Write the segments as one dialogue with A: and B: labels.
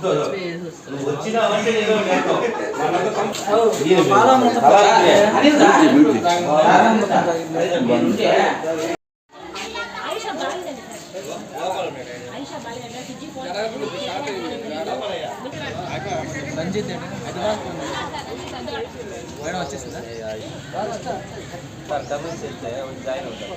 A: బాగా ఆయిషా
B: వచ్చేసిందా
C: సార్ చేస్తే జాయిన్ అవుతారు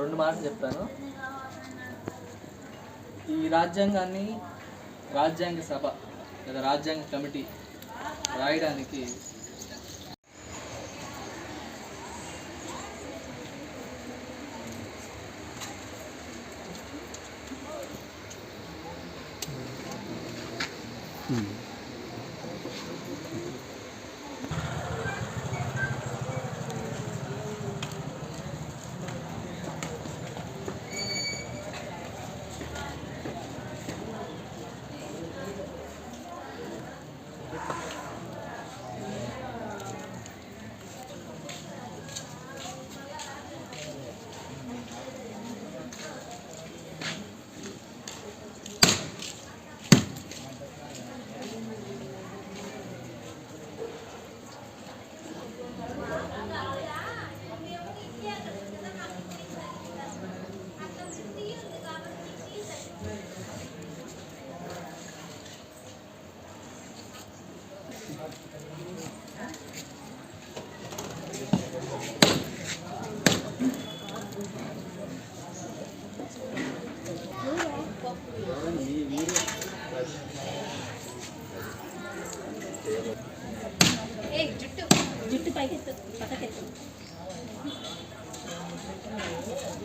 B: రెండు మాటలు చెప్తాను. ఈ రాజ్యాంగాన్ని రాజ్యాంగ సభ లేదా రాజ్యాంగ కమిటీ రాయడానికి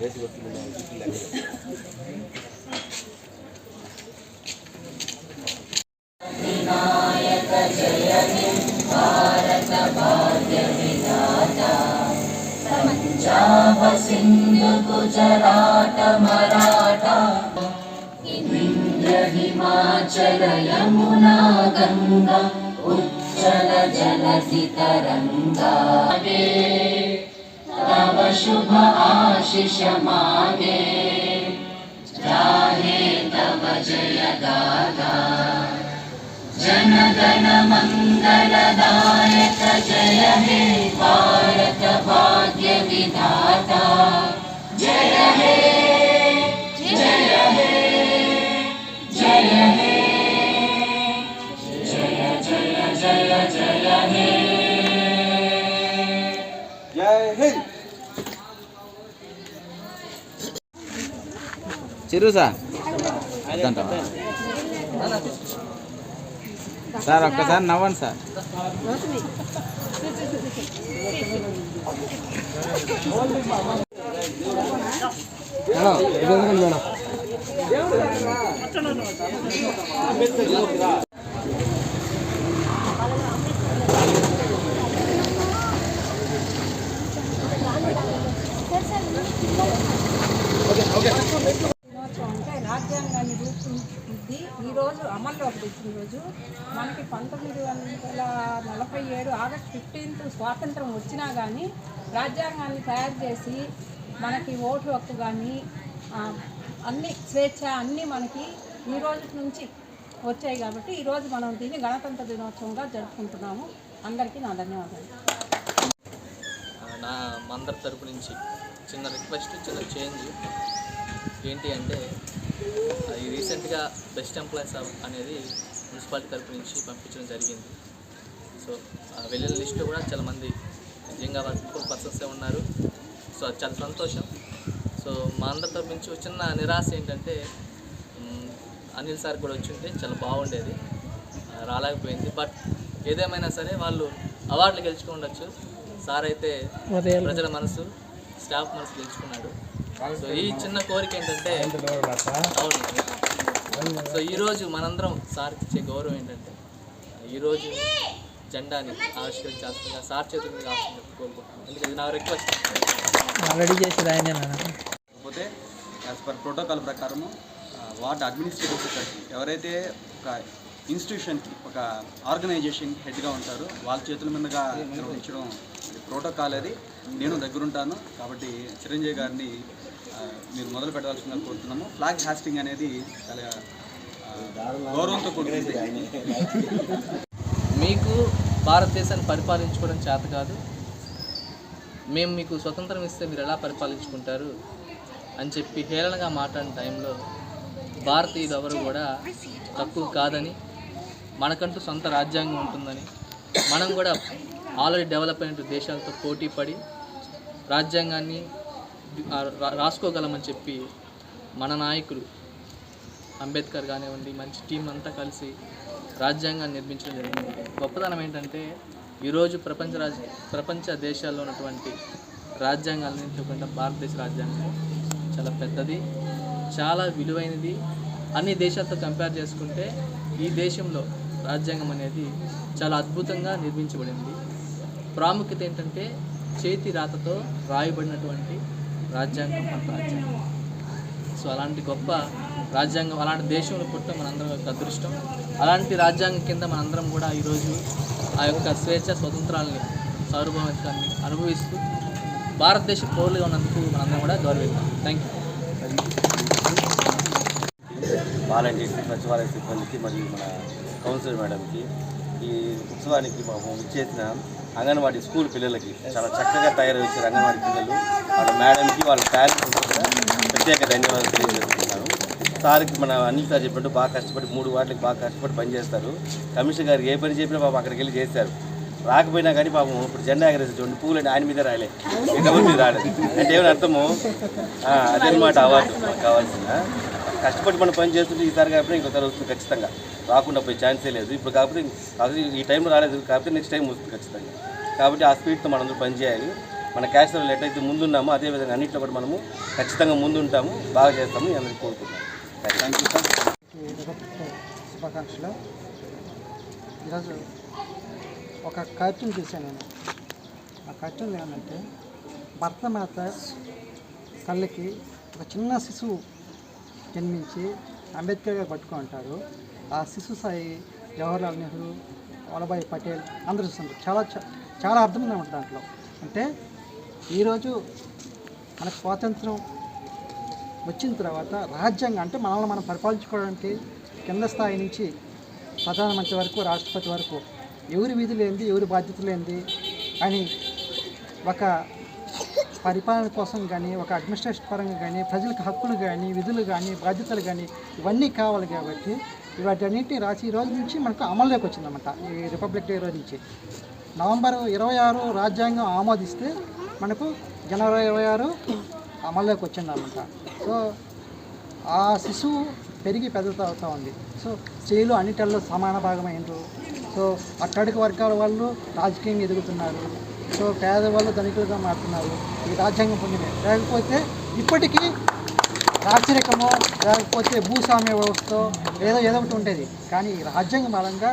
A: वैसी वस्तु पंजाब सिंधु गुजरात
D: मराठा। इंद्र
C: हिमाचल यमुना गंगा उज्जल जलसि तरंगा तव शुभ आशिष मागे। जाहे तव जय गागा जन गण मंगल दायक जय हे भारत भाग्य विधाता। जय हे
A: చిరుసా
C: సార్. సార్ ఒక్కసారి నవ్వండి సార్.
D: మేడం ఇది ఎందుకండి మేడం
E: దినోత్సవం అంటే రాజ్యాంగాన్ని రూపు అనేది ఈరోజు అమల్లోకి తెచ్చిన రోజు మనకి పంతొమ్మిది వందల నలభై ఏడు ఆగస్ట్ ఫిఫ్టీన్త్ స్వాతంత్రం వచ్చినా కానీ రాజ్యాంగాన్ని తయారు చేసి మనకి ఓటు హక్కు కానీ అన్ని స్వేచ్ఛ అన్నీ మనకి ఈ రోజు నుంచి వచ్చాయి కాబట్టి ఈరోజు మనం దీన్ని గణతంత్ర దినోత్సవంగా జరుపుకుంటున్నాము. అందరికీ నా ధన్యవాదాలు.
B: నా మా అందరి తరపు నుంచి చిన్న రిక్వెస్ట్ చిన్న చేంజ్. ఏంటి అంటే ఈ రీసెంట్గా బెస్ట్ ఎంప్లాయీస్ అనేది మున్సిపాలిటీ తరపు నుంచి పంపించడం జరిగింది. సో ఆ వెళ్ళిన లిస్ట్లో కూడా చాలా మంది నిజంగా వర్క్ఫుల్ పర్సన్సే ఉన్నారు. సో అది చాలా సంతోషం. సో మా అందరి తరపు నుంచి చిన్న నిరాశ ఏంటంటే అనిల్ సార్ కూడా వచ్చింటే చాలా బాగుండేది. రాలేకపోయింది. బట్ ఏదేమైనా సరే వాళ్ళు అవార్డులు గెలుచుకోండొచ్చు సార్ అయితే ప్రజల మనసు స్టాఫ్ మనసు గెలుచుకున్నాడు. సో ఈ చిన్న కోరిక ఏంటంటే అవును. సో ఈరోజు మనందరం సార్కి ఇచ్చే గౌరవం ఏంటంటే ఈరోజు జెండాని ఆవిష్కరించాల్సిందిగా సార్ చేతుల మీద ఆవిష్కరించాలని కోరుకుంటున్నాను ఎందుకంటే నా రిక్వెస్ట్
F: నాన్న.
G: కాకపోతే యాజ్ పర్ ప్రోటోకాల్ ప్రకారము వార్డ్ అడ్మినిస్ట్రేటివ్ సెక్రటరీ ఎవరైతే ఒక ఇన్స్టిట్యూషన్కి ఒక ఆర్గనైజేషన్కి హెడ్గా ఉంటారో వాళ్ళ చేతుల మీదుగా నిర్వహించడం అది ప్రోటోకాల్ అది. నేను దగ్గరుంటాను. కాబట్టి చిరంజీవి గారిని మీరు మొదలు పెట్టాల్సిందిగా కోరుతున్నాము. ఫ్లాగ్ హాస్టింగ్ అనేది చాలా గౌరవంతో కూడుకుంది
B: మీకు భారతదేశాన్ని పరిపాలించుకోవడం చేత కాదు. మేము మీకు స్వతంత్రం ఇస్తే మీరు ఎలా పరిపాలించుకుంటారు అని చెప్పి హేళనగా మాట్లాడిన టైంలో భారతీయులు ఎవరు కూడా తక్కువ కాదని మనకంటూ సొంత రాజ్యాంగం ఉంటుందని మనం కూడా ఆల్రెడీ డెవలప్ అయిన దేశాలతో పోటీ పడి రాజ్యాంగాన్ని రాసుకోగలమని చెప్పి మన నాయకులు అంబేద్కర్ కానివ్వండి మంచి టీం అంతా కలిసి రాజ్యాంగాన్ని నిర్మించడం జరిగింది. గొప్పతనం ఏంటంటే ఈరోజు ప్రపంచ రాజ ప్రపంచ దేశాల్లో ఉన్నటువంటి రాజ్యాంగాలన్నింటిలో కంటే భారతదేశ రాజ్యాంగం చాలా పెద్దది చాలా విలువైనది. అన్ని దేశాలతో కంపేర్ చేసుకుంటే ఈ దేశంలో రాజ్యాంగం అనేది చాలా అద్భుతంగా నిర్మించబడింది. ప్రాముఖ్యత ఏంటంటే చేతి రాతతో రాయబడినటువంటి రాజ్యాంగం మన రాజ్యాంగం. సో అలాంటి గొప్ప రాజ్యాంగం అలాంటి దేశంలో పుట్టడం మనందరం యొక్క అదృష్టం. అలాంటి రాజ్యాంగం కింద మనందరం కూడా ఈరోజు ఆ యొక్క స్వేచ్ఛ స్వతంత్రాలని సార్వభౌమత్వాన్ని అనుభవిస్తూ భారతదేశ పౌరులుగా ఉన్నందుకు మనందరం కూడా గౌరవిద్దాం. థ్యాంక్ యూ
H: వాలంటీర్స్ సచివాలయ సిబ్బందికి మరియు మన కౌన్సిలర్ మేడంకి ఈ ఉత్సవానికి మాకు ఇచ్చేసిన అంగన్వాడీ స్కూల్ పిల్లలకి చాలా చక్కగా తయారు వచ్చారు అంగన్వాడీ పిల్లలు. వాళ్ళ మేడంకి వాళ్ళ పేరెంట్స్ ప్రత్యేక ధన్యవాదాలు తెలియజేస్తున్నాను సార్కి మన అనిల్ సార్ చెప్పినట్టు బాగా కష్టపడి మూడు వాటికి బాగా కష్టపడి పనిచేస్తారు. కమిషనర్ గారు ఏ పని చెప్పినా పాపం అక్కడికి వెళ్ళి చేశారు రాకపోయినా కానీ పాపం ఇప్పుడు జెండా ఎగరేసి చూడండి పూలు ఆయన మీద రాలే ఎవరి మీద రాలేదు. అంటే ఏమైనా అర్థము? అదే అదనమాట అవార్డు. మనకు కావాల్సిన కష్టపడి మనం పని చేస్తుంటే ఈసారి కాకపోతే ఇంకోసారి వస్తుంది ఖచ్చితంగా. రాకుండా పోయి ఛాన్సే లేదు. ఇప్పుడు కాకపోతే ఈ టైంలో రాలేదు. కాకపోతే నెక్స్ట్ టైం వస్తుంది ఖచ్చితంగా. కాబట్టి ఆ స్పీడ్తో మనందరూ పని చేయాలి. మన క్యాస్టర్ ఎట్లయితే ముందున్నామో అదే విధంగా అన్నింటిలో కూడా మనము ఖచ్చితంగా ముందుంటాము. బాగా చేస్తాము. అందరికీ కోరుకుంటాము థ్యాంక్ యూ
D: శుభాకాంక్షలు. ఈరోజు ఒక కార్టూన్ చూశాను నేను. ఆ కార్టూన్ ఏమంటే భర్తమాత కళ్ళకి ఒక చిన్న శిశువు జన్మించి అంబేద్కర్ గారు పట్టుకో ఉంటారు ఆ శిశు సాయి జవహర్లాల్ నెహ్రూ వల్లభాయ్ పటేల్ అందరూ చూస్తుంటారు. చాలా చ- చాలా అర్థం ఉంటుంది దాంట్లో. అంటే ఈరోజు మనకు స్వాతంత్రం వచ్చిన తర్వాత రాజ్యాంగం అంటే మనల్ని మనం పరిపాలించుకోవడానికి కింద స్థాయి నుంచి ప్రధానమంత్రి వరకు రాష్ట్రపతి వరకు ఎవరి విధులేంది ఎవరి బాధ్యతలేంది అని ఒక పరిపాలన కోసం కానీ ఒక అడ్మినిస్ట్రేషన్ పరంగా కానీ ప్రజలకు హక్కులు కానీ విధులు కానీ బాధ్యతలు కానీ ఇవన్నీ కావాలి కాబట్టి వాటన్నిటిని రాసి ఈ రోజు నుంచి మనకు అమల్లోకి వచ్చిందన్నమాట. ఈ రిపబ్లిక్ డే రోజు నుంచి. నవంబర్ ఇరవై ఆరు రాజ్యాంగం ఆమోదిస్తే మనకు జనవరి ఇరవై ఆరు అమల్లోకి వచ్చిందన్నమాట. సో ఆ శిశువు పెరిగి పెద్దత అవుతూ ఉంది. సో స్త్రీలు అన్నిటిల్లో సమాన భాగమైనరు సో అట్టడుగు వర్గాల వాళ్ళు రాజకీయంగా ఎదుగుతున్నారు. సో పేదవాళ్ళు ధనికులుగా మారుతున్నారు. ఈ రాజ్యాంగం పొందినవి లేకపోతే ఇప్పటికీ రాచరికమో లేకపోతే భూస్వామ్య వ్యవస్థ ఏదో ఏదో ఒకటి ఉండేది. కానీ ఈ రాజ్యాంగం బలంగా